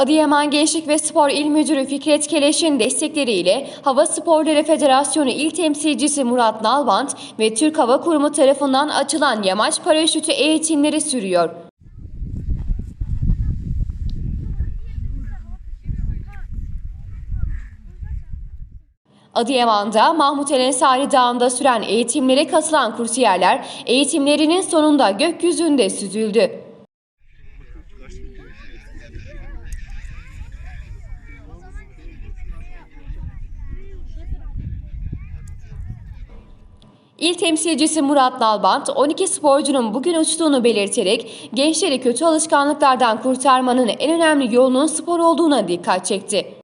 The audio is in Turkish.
Adıyaman Gençlik ve Spor İl Müdürü Fikret Keleş'in destekleriyle Hava Sporları Federasyonu İl Temsilcisi Murat Nalbant ve Türk Hava Kurumu tarafından açılan yamaç paraşütü eğitimleri sürüyor. Adıyaman'da Mahmut El Ensari Dağı'nda süren eğitimlere katılan kursiyerler eğitimlerinin sonunda gökyüzünde süzüldü. İl temsilcisi Murat Nalbant, 12 sporcunun bugün uçtuğunu belirterek gençleri kötü alışkanlıklardan kurtarmanın en önemli yolunun spor olduğuna dikkat çekti.